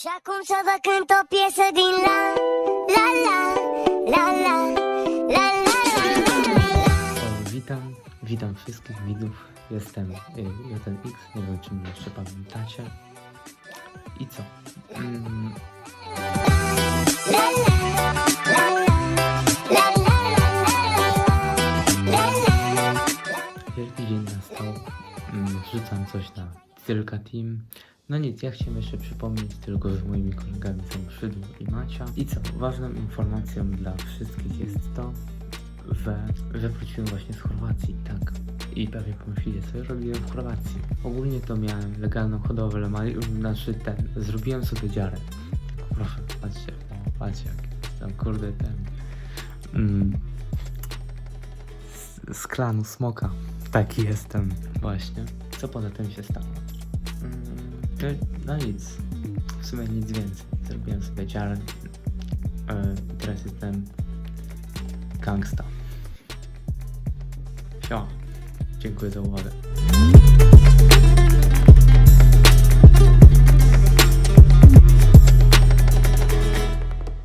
Și acum să vă cânt o piesă din la La la La la La la witam, witam wszystkich widzów. Jestem y, 1x, nie wiem czy mnie jeszcze pamiętacie. I co? Mm, wielki dzień nastał. Mm, wrzucam coś na tylko Team. No nic, ja chciałem jeszcze przypomnieć tylko, że moimi kolegami są Szydło i Macia. I co? Ważną informacją dla wszystkich jest to, że, że wróciłem właśnie z Chorwacji, tak. I pewnie pomyślicie, co ja robiłem w Chorwacji. Ogólnie to miałem legalną hodowlę, ma, znaczy ten, zrobiłem sobie dziarę. Proszę, patrzcie, o, patrzcie jak tam kurde ten... Mm, z, z klanu Smoka. Taki jestem właśnie. Co poza tym się stało? Mm, no, no nic. W sumie nic więcej. Zrobiłem sobie dziarę. Yy, teraz jestem gangsta. Sio. Dziękuję za uwagę.